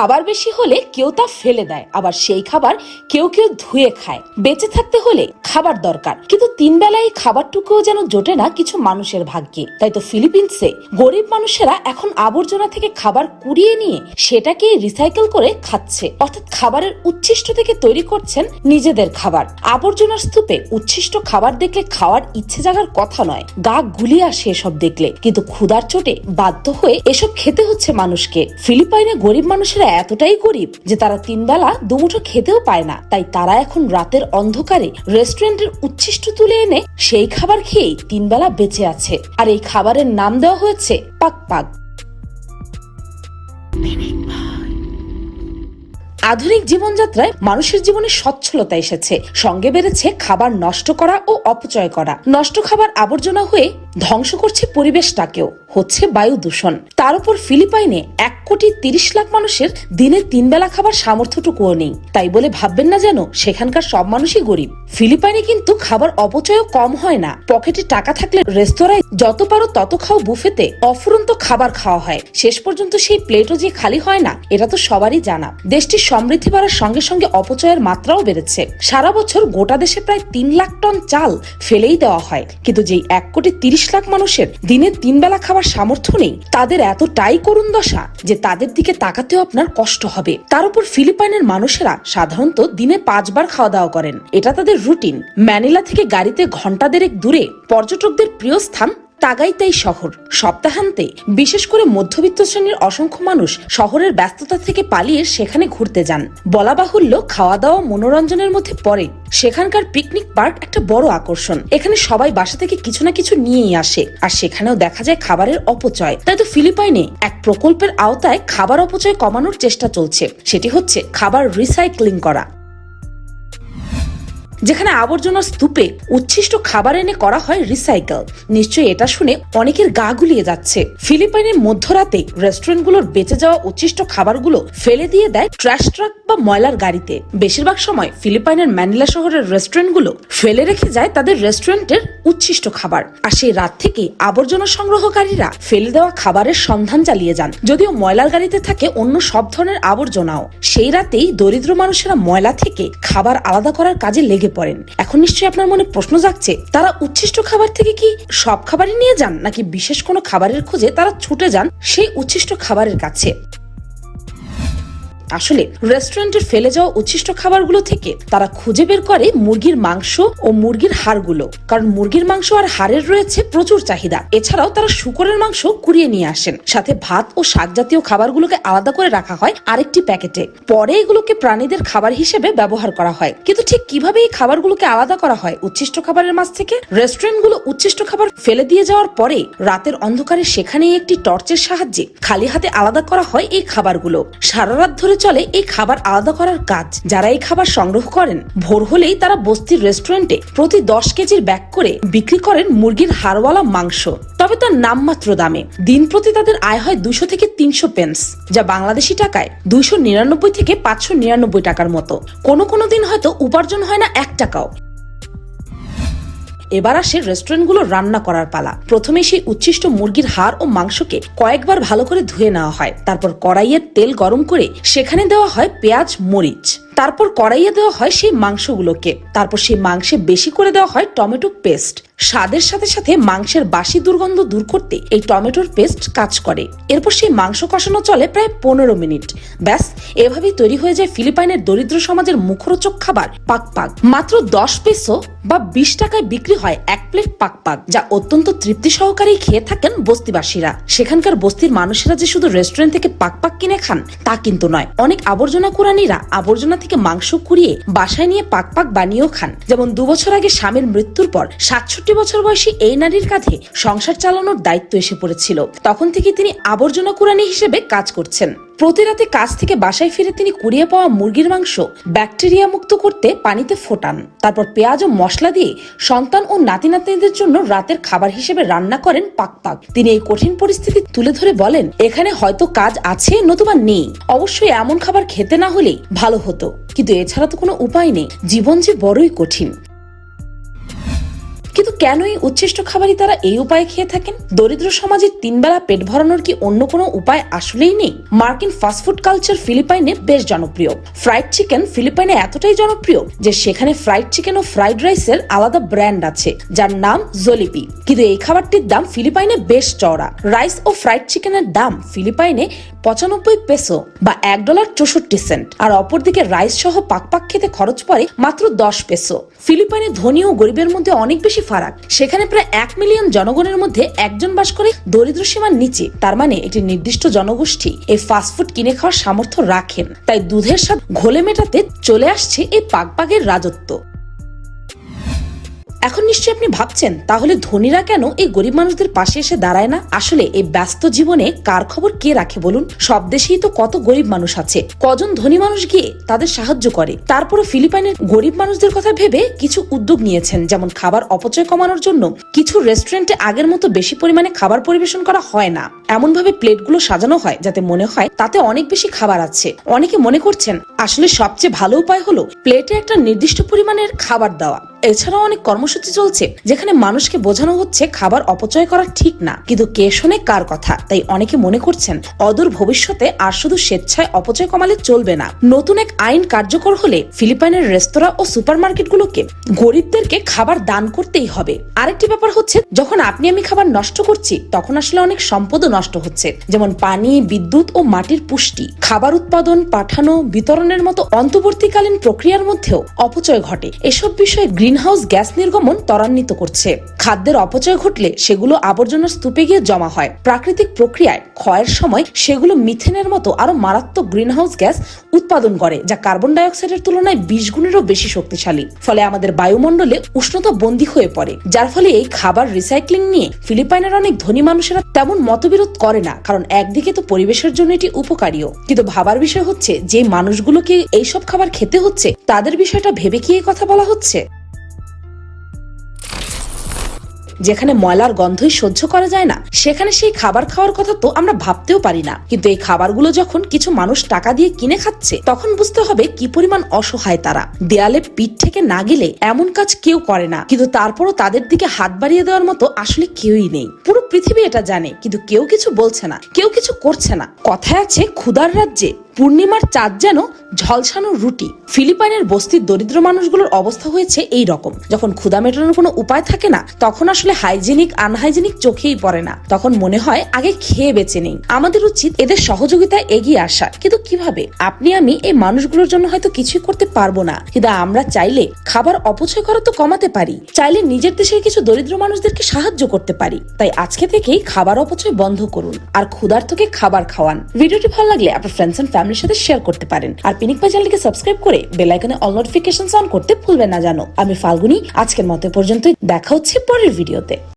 খাবার বেশি হলে কেউ তা ফেলে দেয়, আবার সেই খাবার কেউ কেউ ধুয়ে খায়। বেঁচে থাকতে হলে খাবার দরকার। কিন্তু তিন বেলায় এই খাবারটুকুও যেন জোটে না কিছু মানুষের ভাগ্যে। তাই তো ফিলিপিন্সে গরিব মানুষেরা এখন আবর্জনা থেকে খাবার কুড়িয়ে নিয়ে সেটাকে রিসাইকেল করে খাচ্ছে। অর্থাৎ খাবারের উচ্ছিষ্ট থেকে তৈরি করছেন নিজেদের খাবার। আবর্জনার স্তূপে উচ্ছিষ্ট খাবার দেখলে খাওয়ার ইচ্ছে জাগার কথা নয়। গা গুলিয়ে আসে এসব দেখলে। কিন্তু ক্ষুধার চোটে বাধ্য হয়ে এসব খেতে হচ্ছে মানুষকে। ফিলিপাইনে গরিব মানুষেরা এতটাই গরিব যে তারা তিনবেলা দুমুঠো খেতেও পায় না। তাই তারা এখন রাতের অন্ধকারে রেস্টুরেন্টের উচ্ছিষ্ট তুলে এনে সেই খাবার খেয়েই তিনবেলা বেঁচে আছে। আর এই খাবারের নাম দেওয়া হয়েছে পাক পাক। আধুনিক জীবনযাত্রায় মানুষের জীবনে সচ্ছলতা এসেছে। সঙ্গে বেড়েছে খাবার নষ্ট করা ও অপচয় করা। নষ্ট খাবার আবর্জনা হয়ে ধ্বংস করছে পরিবেশটাকেও, হচ্ছে বায়ু দূষণ। তার উপর ফিলিপাইনে এক কোটি তিরিশ লাখ মানুষের দিনে তিন বেলা খাবার সামর্থ্যটুকুও নেই। তাই বলে ভাববেন না যেন, সেখানকার সব মানুষই গরিব। ফিলিপাইনে কিন্তু খাবার অপচয়ও কম হয় না। পকেটে টাকা থাকলে রেস্তোরাঁয় যত পারো তত খাও বুফেতে অফুরন্ত খাবার খাওয়া হয়। শেষ পর্যন্ত সেই প্লেটও যে খালি হয় না, এটা তো সবারই জানা। দেশটির সমৃদ্ধি বাড়ার সঙ্গে সঙ্গে অপচয়ের মাত্রাও বেড়েছে। সারা বছর গোটা দেশে প্রায় তিন লাখ টন চাল ফেলেই দেওয়া হয়। কিন্তু যেই এক কোটি তিরিশ লাখ মানুষের দিনের তিন বেলা খাবার সামর্থ্য নেই। তাদের এতটাই করুণ দশা যে তাদের দিকে তাকাতেও আপনার কষ্ট হবে। তার উপর ফিলিপাইনের মানুষেরা সাধারণত দিনে পাঁচবার খাওয়া দাওয়া করেন। এটা তাদের রুটিন। ম্যানিলা থেকে গাড়িতে ঘণ্টা দেড়েক দূরে পর্যটকদের প্রিয় স্থান তাগাইতাই শহর। সপ্তাহান্তে বিশেষ করে মধ্যবিত্ত শ্রেণির অসংখ্য মানুষ শহরের ব্যস্ততা থেকে পালিয়ে সেখানে ঘুরতে যান। বলা বাহুল্য খাওয়া দাওয়া মনোরঞ্জনের মধ্যে পড়ে। সেখানকার পিকনিক পার্ক একটা বড় আকর্ষণ। এখানে সবাই বাসা থেকে কিছু না কিছু নিয়েই আসে। আর সেখানেও দেখা যায় খাবারের অপচয়। তাই তো ফিলিপাইনে এক প্রকল্পের আওতায় খাবার অপচয় কমানোর চেষ্টা চলছে। সেটি হচ্ছে খাবার রিসাইক্লিং করা। যেখানে আবর্জনার স্তূপে উচ্ছিষ্ট খাবার এনে করা হয় রিসাইকেল নিশ্চয়ই এটা শুনে অনেকের গা গুলিয়ে যাচ্ছে। ফিলিপাইনের মধ্যরাতে রেস্টুরেন্টগুলোর বেঁচে যাওয়া উচ্ছিষ্ট খাবারগুলো ফেলে দিয়ে দেয় ট্রাশ ট্রাক বা ময়লার গাড়িতে। বেশিরভাগ সময় ফিলিপাইনের ম্যানিলা শহরের রেস্টুরেন্টগুলো ফেলে রেখে যায় তাদের রেস্টুরেন্টের উচ্ছিষ্ট খাবার। আর সেই রাত থেকে আবর্জনা সংগ্রহকারীরা ফেলে দেওয়া খাবারের সন্ধান চালিয়ে যান। যদিও ময়লার গাড়িতে থাকে অন্য সব ধরনের আবর্জনাও। সেই রাতেই দরিদ্র মানুষেরা ময়লা থেকে খাবার আলাদা করার কাজে লেগে পড়েন। এখন নিশ্চয়ই আপনার মনে প্রশ্ন জাগছে, তারা উচ্ছিষ্ট খাবার থেকে কি সব খাবারই নিয়ে যান, নাকি বিশেষ কোনো খাবারের খোঁজে তারা ছুটে যান সেই উচ্ছিষ্ট খাবারের কাছে? আসলে রেস্টুরেন্টের ফেলে যাওয়া উচ্ছিষ্ট খাবারগুলো থেকে তারা খুঁজে বের করে মুরগির মাংস ও মুরগির হাড়গুলো। কারণ মুরগির মাংস আর হাড়ের রয়েছে প্রচুর চাহিদা। এছাড়াও তারা শুকরের মাংস কুড়িয়ে নিয়ে আসেন। সাথে ভাত ও শাক জাতীয় খাবারগুলোকে আলাদা করে রাখা হয় আরেকটি প্যাকেটে। পরে এগুলোকে প্রাণীদের খাবার হিসেবে ব্যবহার করা হয়। কিন্তু ঠিক কীভাবে এই খাবারগুলোকে আলাদা করা হয় উচ্ছিষ্ট খাবারের মাছ থেকে? রেস্টুরেন্টগুলো উচ্ছিষ্ট খাবার ফেলে দিয়ে যাওয়ার পরে রাতের অন্ধকারে সেখানেই একটি টর্চের সাহায্যে খালি হাতে আলাদা করা হয় এই খাবারগুলো। সারা রাত ধরে চলে এই খাবার আলাদা করার কাজ। যারা এই খাবার সংগ্রহ করেন, ভোর হলেই তারা বস্তির রেস্টুরেন্টে প্রতি দশ কেজির ব্যাগ করে বিক্রি করেন মুরগির হাড়ওয়ালা মাংস। তবে তার নামমাত্র দামে। দিন প্রতি তাদের আয় হয় দুশো থেকে তিনশো পেন্স যা বাংলাদেশি টাকায় দুইশো নিরানব্বই থেকে পাঁচশো নিরানব্বই টাকার মতো। কোনো কোনো দিন হয়তো উপার্জন হয় না এক টাকাও। এবার আসে রেস্টুরেন্টগুলো রান্না করার পালা। প্রথমে সেই উচ্ছিষ্ট মুরগির হাড় ও মাংসকে কয়েকবার ভালো করে ধুয়ে নেওয়া হয়। তারপর কড়াইয়ের তেল গরম করে সেখানে দেওয়া হয় পেঁয়াজ, মরিচ। তারপর কড়াইয়ে দেওয়া হয় সেই মাংসগুলোকে। তারপর সেই মাংসে বেশি করে দেওয়া হয় টমেটো পেস্ট। স্বাদের সাথে সাথে মাংসের বাসি দুর্গন্ধ দূর করতে এই টমেটোর পেস্ট কাজ করে। এরপর সেই মাংস কষানো চলে প্রায় পনেরো মিনিট। ব্যাস, এভাবেই তৈরি হয়ে যায় ফিলিপাইনের দরিদ্র সমাজের মুখরোচক খাবার পাক পাক মাত্র দশ পেসো বা বিশ টাকায় বিক্রি হয় এক প্লেট পাক পাক যা অত্যন্ত তৃপ্তি সহকারেই খেয়ে থাকেন বস্তিবাসীরা। সেখানকার বস্তির মানুষেরা যে শুধু রেস্টুরেন্ট থেকে পাক পাক কিনে খান, তা কিন্তু নয়। অনেক আবর্জনা কুরানিরা আবর্জনা থেকে মাংস কুড়িয়ে বাসায় নিয়ে পাক পাক বানিয়েও খান। যেমন দুবছর আগে স্বামীর মৃত্যুর পর সাতষট্টি বছর বয়সী এই নারীর কাঁধে সংসার চালানোর দায়িত্ব এসে পড়েছিল। তখন থেকে তিনি আবর্জনা কুরানি হিসেবে কাজ করছেন। প্রতি রাতে কাজ থেকে বাসায় ফিরে তিনি কুড়িয়ে পাওয়া মুরগির মাংস ব্যাকটেরিয়া মুক্ত করতে পানিতে ফোটান। তারপর পেঁয়াজ ও মশলা দিয়ে সন্তান ও নাতি নাতনিদের জন্য রাতের খাবার হিসেবে রান্না করেন পাক পাক তিনি এই কঠিন পরিস্থিতি তুলে ধরে বলেন, এখানে হয়তো কাজ আছে, নতুবা নেই। অবশ্যই এমন খাবার খেতে না হলে ভালো হতো। কিন্তু এছাড়া তো কোনো উপায় নেই। জীবন যে বড়ই কঠিন। কিন্তু কেন এই উচ্ছিষ্ট খাবারই তারা এই উপায়ে খেয়ে থাকেন? দরিদ্র সমাজের তিনবেলা পেট ভরানোর কি অন্য কোনো উপায় আসলেই নেই? মার্কিন ফাস্টফুড কালচার ফিলিপাইনে বেশ জনপ্রিয়। ফ্রাইড চিকেন ফিলিপাইনে এতটাই জনপ্রিয় যে সেখানে ফ্রাইড চিকেন ও ফ্রাইড রাইসের আলাদা ব্র্যান্ড আছে, যার নাম জলিপি কিন্তু এই খাবারটির দাম ফিলিপাইনে বেশ চওড়া। রাইস ও ফ্রাইড চিকেনের দাম ফিলিপাইনে পঁচানব্বই পেসো বা এক ডলার চৌষট্টি সেন্ট আর অপরদিকে রাইস সহ পাকপাক খেতে খরচ পড়ে মাত্র দশ পেসো ফিলিপাইনে ধনী ও গরিবের মধ্যে অনেক বেশি ফারাক। সেখানে প্রায় এক মিলিয়ন জনগণের মধ্যে একজন বাস করে দরিদ্র সীমার নিচে। তার মানে একটি নির্দিষ্ট জনগোষ্ঠী এই ফাস্টফুড কিনে খাওয়ার সামর্থ্য রাখেন। তাই দুধের স্বাদ ঘোলে মেটাতে চলে আসছে এই পাকপাগের রাজত্ব। এখন নিশ্চয়ই আপনি ভাবছেন, তাহলে ধনীরা কেন এই গরিব মানুষদের পাশে এসে দাঁড়ায় না? আসলে এই ব্যস্ত জীবনে কার খবর কে রাখে বলুন? সব দেশেই তো কত গরিব মানুষ আছে। কজন ধনী মানুষ গিয়ে তাদের সাহায্য করে? তারপরে ফিলিপাইনের গরিব মানুষদের কথা ভেবে কিছু উদ্যোগ নিয়েছেন, যেমন খাবার অপচয় কমানোর জন্য। কিছু রেস্টুরেন্টে আগের মতো বেশি পরিমাণে খাবার পরিবেশন করা হয় না। এমন ভাবে প্লেটগুলো সাজানো হয়, যাতে মনে হয় তাতে অনেক বেশি খাবার আছে। অনেকে মনে করছেন, আসলে সবচেয়ে ভালো উপায় হলো প্লেটে একটা নির্দিষ্ট পরিমাণের খাবার দেওয়া। এছাড়াও অনেক কর্মসূচি চলছে, যেখানে মানুষকে বোঝানো হচ্ছে খাবার অপচয় করা ঠিক না। কিন্তু কে শোনে কার কথা? তাই অনেকে মনে করছেন, অদূর ভবিষ্যতে আর শুধু স্বেচ্ছায় অপচয় কমালে চলবে না। নতুন এক আইন কার্যকর হলে ফিলিপাইনের রেস্তোরাঁ ও সুপারমার্কেটগুলোকে গরিবদেরকে খাবার দান করতেই হবে। আরেকটি ব্যাপার হচ্ছে, যখন আপনি আমি খাবার নষ্ট করছি, তখন আসলে অনেক সম্পদও নষ্ট হচ্ছে, যেমন পানি, বিদ্যুৎ ও মাটির পুষ্টি। খাবার উৎপাদন, পাঠানো, বিতরণের মতো অন্তর্বর্তীকালীন প্রক্রিয়ার মধ্যেও অপচয় ঘটে। এসব বিষয়ে গ্রিনহাউস গ্যাস নির্গমন ত্বরান্বিত করছে। খাদ্যের অপচয় ঘটলে সেগুলো আবর্জনার স্তূপে গিয়ে জমা হয়। প্রাকৃতিক প্রক্রিয়ায় ক্ষয়ের সময় সেগুলো মিথেনের মতো আরও মারাত্মক গ্রিনহাউস গ্যাস উৎপাদন করে, যা কার্বন ডাইঅক্সাইডের তুলনায় বিশ গুণেরও বেশি শক্তিশালী। ফলে আমাদের বায়ুমণ্ডলে উষ্ণতা বন্দী হয়ে পড়ে, যার ফলে এই খাবার রিসাইক্লিং নিয়ে ফিলিপাইনের অনেক ধনী মানুষেরা তেমন মতবিরোধ করে না, কারণ একদিকে তো পরিবেশের জন্য এটি উপকারীও। কিন্তু ভাবার বিষয় হচ্ছে, যে মানুষগুলোকে এইসব খাবার খেতে হচ্ছে, তাদের বিষয়টা ভেবে কি এই কথা বলা হচ্ছে? যেখানে ময়লার গন্ধই সহ্য করা যায় না, সেখানে সেই খাবার খাওয়ার কথা তো আমরা ভাবতেও পারি না। কিন্তু এই খাবারগুলো যখন কিছু মানুষ টাকা দিয়ে কিনে খাচ্ছে, তখন বুঝতে হবে কি পরিমাণ অসহায় তারা। দেয়ালে পিঠ থেকে না গেলে এমন কাজ কেউ করে না। কিন্তু তারপরও তাদের দিকে হাত বাড়িয়ে দেওয়ার মতো আসলে কেউই নেই। পুরো পৃথিবী এটা জানে, কিন্তু কেউ কিছু বলছে না, কেউ কিছু করছে না। কথায় আছে ক্ষুদার রাজ্যে পূর্ণিমার চাঁদ যেন ঝলসানো রুটি। ফিলিপাইনের বস্তির দরিদ্র মানুষগুলোর অবস্থা হয়েছে এই রকম। যখন ক্ষুদা মেটানোর কোনো উপায় থাকে না, তখন আসলে হাইজেনিক, আনহাইজেনিক চোখেই পড়ে না। তখন মনে হয় আগে খেয়ে বেঁচে নেই। আমাদের উচিত এদের সহযোগিতায় এগিয়ে আসা। কিন্তু কীভাবে? আপনি, আমি এই মানুষগুলোর জন্য হয়তো কিছুই করতে পারব না। কিন্তু আমরা চাইলে খাবার অপচয় করা তো কমাতে পারি। চাইলে নিজের দেশের কিছু দরিদ্র মানুষদেরকে সাহায্য করতে পারি। তাই আজকে থেকেই খাবার অপচয় বন্ধ করুন। আর ক্ষুধার্তকে খাবার খাওয়ান। ভিডিওটি ভালো লাগলে আপনার ফ্রেন্ডস এন্ড ফ্যামিলির সাথে শেয়ার করতে পারেন। আর পিনিক পাই চ্যানেলকে সাবস্ক্রাইব করে বেল আইকনে অল নোটিফিকেশন অন করতে ভুলবেন না জানো। আমি ফাল্গুনি, আজকের মতো পর্যন্তই। দেখা হচ্ছে পরের ভিডিওতে